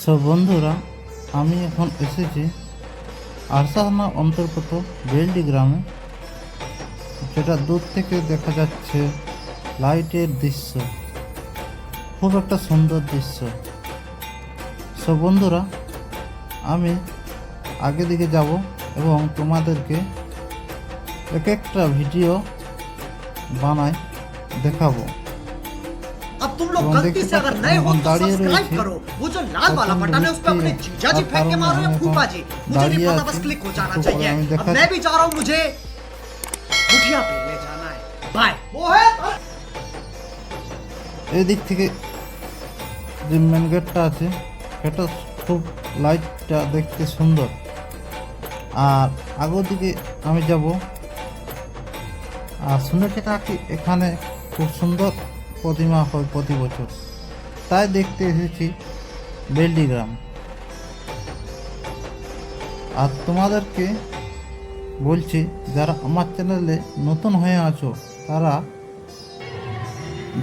So বন্ধুরা, আমি এখন এসেছি আরসাহানা অন্তর্গত বেলডি গ্রামে, যেটা দূর থেকে দেখা যাচ্ছে লাইটের দৃশ্য। খুব একটা সুন্দর দৃশ্য। সো বন্ধুরা, আমি আগে দিকে যাব এবং তোমাদেরকে এক একটা ভিডিও বানাই দেখাবো। तुम लोग तुम गलती देखते से अगर पाते नए हो, हो हम तो दाढ़ी रही सब्सक्राइब थी। करो वो जो लाल वाला तुम बटन है उस पर अपने देखती जीजा जी और फेंक के कारों मारो में या हमें फूफा तो जी मुझे नहीं दाढ़ी पता आती, बस क्लिक हो जाना तो चाहिए हमें अब देखा- मैं भी जा रहा हूँ मुझे मुठिया पेलने जाना है बाय वो है এই দিক থেকে যে মেন গেটটা আছে সেটা খুব লাইটটা দেখতে সুন্দর আর আগের দিকে আমি যাব আর শুনেছি নাকি এখানে খুব সুন্দর প্রতিমা হয় প্রতি বছর। তাই দেখতে এসেছি বেলডি গ্রাম। আর তোমাদেরকে বলছি, যারা আমার চ্যানেলে নতুন হয়ে আছো, তারা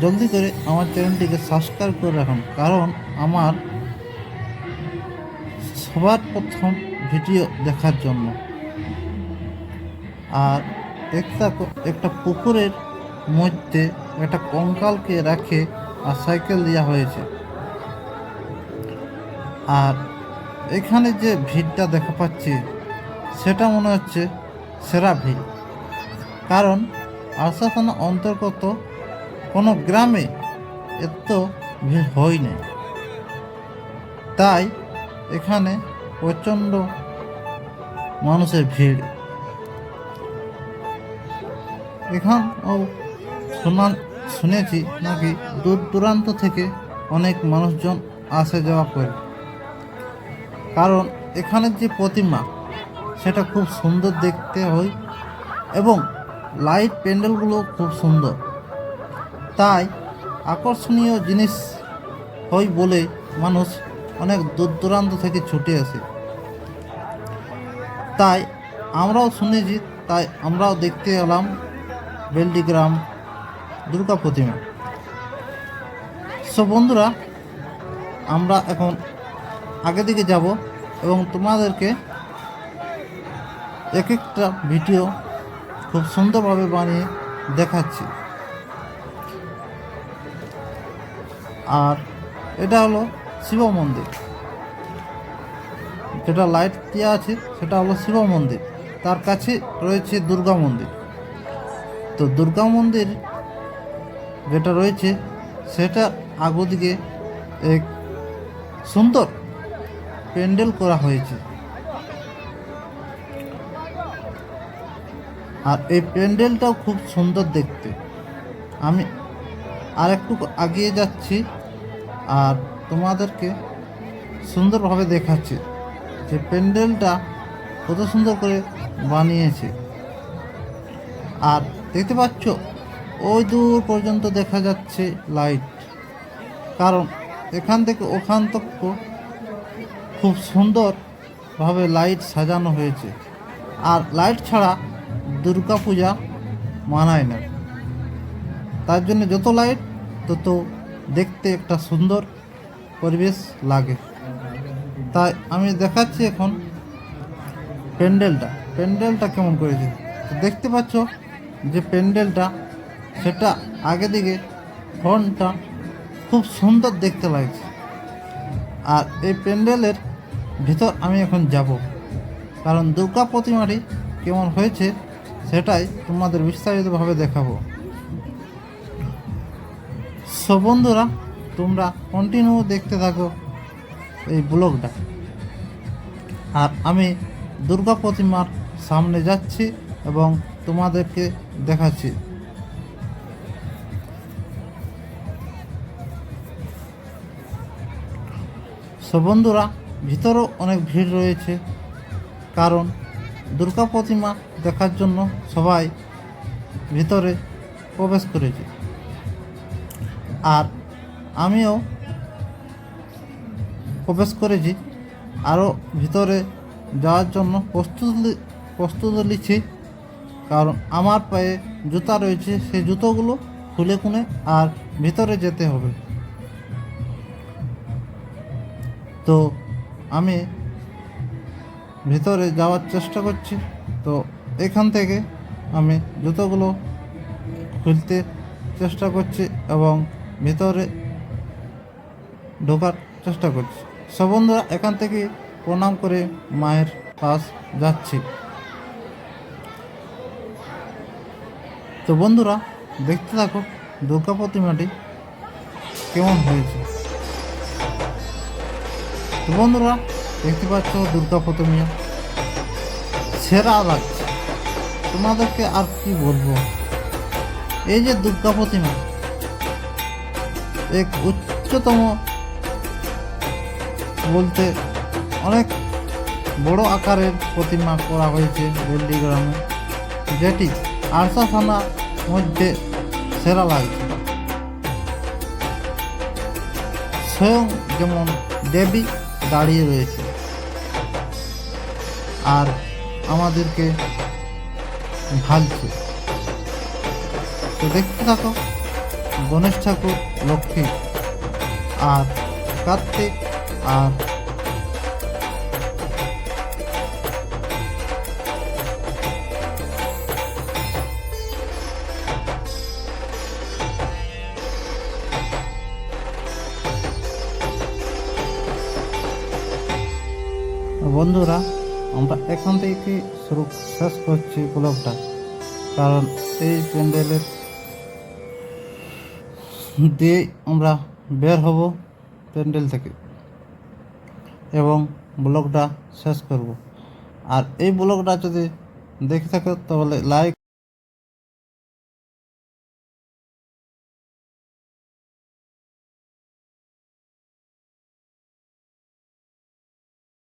জলদি করে আমার চ্যানেলটিকে সাবস্ক্রাইব করে রাখুন। কারণ আমার সবার প্রথম ভিডিও দেখার জন্য। আর একটা একটা পুকুরের মধ্যে একটা কঙ্কালকে রাখে আর সাইকেল দেওয়া হয়েছে। আর এখানে যে ভিড়টা দেখা পাচ্ছি, সেটা মনে হচ্ছে সেরা ভিড়। কারণ আশা থানা অন্তর্গত কোনো গ্রামে এত ভিড় হয় না তাই এখানে প্রচণ্ড মানুষের ভিড়। এখান ও শোনা, শুনেছি নাকি দূর দূরান্ত থেকে অনেক মানুষজন আসে যাওয়া করে। কারণ এখানের যে প্রতিমা, সেটা খুব সুন্দর দেখতে হয় এবং লাইট প্যান্ডেলগুলো খুব সুন্দর। তাই আকর্ষণীয় জিনিস হয় বলে মানুষ অনেক দূর দূরান্ত থেকে ছুটে আসে। তাই আমরাও শুনেছি, তাই আমরাও দেখতে এলাম বেলডিগ্রাম দুর্গা প্রতিমা। সো বন্ধুরা, আমরা এখন আগে দিকে যাব এবং তোমাদেরকে এক একটা ভিডিও খুব সুন্দরভাবে বানিয়ে দেখাচ্ছি। আর এটা হলো শিব মন্দির। যেটা লাইট দেওয়া আছে, সেটা হলো শিব মন্দির। তার কাছে রয়েছে দুর্গা মন্দির। তো দুর্গা মন্দির যেটা রয়েছে, সেটা আগো দিকে এক সুন্দর প্যান্ডেল করা হয়েছে। আর এই প্যান্ডেলটাও খুব সুন্দর দেখতে। আমি আর একটু আগিয়ে যাচ্ছি আর তোমাদেরকে সুন্দরভাবে দেখাচ্ছি যে প্যান্ডেলটা কত সুন্দর করে বানিয়েছে। আর দেখতে পাচ্ছ ওই দূর পর্যন্ত দেখা যাচ্ছে লাইট কারণ এখান থেকে ওখান তক খুব সুন্দরভাবে লাইট সাজানো হয়েছে। আর লাইট ছাড়া দুর্গা পূজা মানায় না। তার জন্য যত লাইট তত দেখতে একটা সুন্দর পরিবেশ লাগে। তাই আমি দেখাচ্ছি এখন প্যান্ডেলটা। প্যান্ডেলটা কেমন করেছে? দেখতে পাচ্ছ যে প্যান্ডেলটা সেটা আগে দিকে ফ্রন্টটা খুব সুন্দর দেখতে লাগছে। আর এই প্যান্ডেলের ভিতর আমি এখন যাব। কারণ দুর্গা প্রতিমাটি কেমন হয়েছে সেটাই তোমাদের বিস্তারিতভাবে দেখাবো। সো বন্ধুরা, তোমরা কন্টিনিউ দেখতে থাকো এই ব্লগটা। আর আমি দুর্গা প্রতিমার সামনে যাচ্ছি এবং তোমাদেরকে দেখাচ্ছি। সো বন্ধুরা, ভিতরেও অনেক ভিড় রয়েছে। কারণ দুর্গা প্রতিমা দেখার জন্য সবাই ভিতরে প্রবেশ করেছে। আর আমিও প্রবেশ করেছি। আরও ভিতরে যাওয়ার জন্য প্রস্তুতি প্রস্তুত নিচ্ছি। কারণ আমার পায়ে জুতা রয়েছে, সেই জুতোগুলো খুলে খুলে আর ভিতরে যেতে হবে। তো আমি ভিতরে যাওয়ার চেষ্টা করছি। তো এখান থেকে আমি জুতোগুলো খুলতে চেষ্টা করছি এবং ভিতরে ঢোকার চেষ্টা করছি। সব বন্ধুরা, এখান থেকে প্রণাম করে মায়ের পাশ যাচ্ছি। তো বন্ধুরা, দেখতে থাকো দুর্গা প্রতিমাটি কেমন হয়েছে। তো বন্ধুরা, দেখতে পাচ্ছ দুর্গা প্রতিমা সেরা লাগছে তোমাদেরকে আর কি বলব? এই যে দুর্গা প্রতিমা, এক উচ্চতম বলতে অনেক বড় আকারের প্রতিমা করা হয়েছে বেলডি গ্রামে যেটি আরসা থানার মধ্যে সেরা লাগছে স্বয়ং যেমন দেবী দাঁড়িয়ে রয়েছে। আর আমাদেরকে ভালছে তো দেখতে থাকো গণেশ ঠাকুর লক্ষ্মী আর কার্তিক আর বন্ধুরা, আমরা এখান থেকে শুরু শেষ করছি ব্লগটা। কারণ এই প্যান্ডেলের দিয়ে আমরা বের হব প্যান্ডেল থেকে এবং ব্লগটা শেষ করব। আর এই ব্লগটা যদি দেখে থাকো, তাহলে লাইক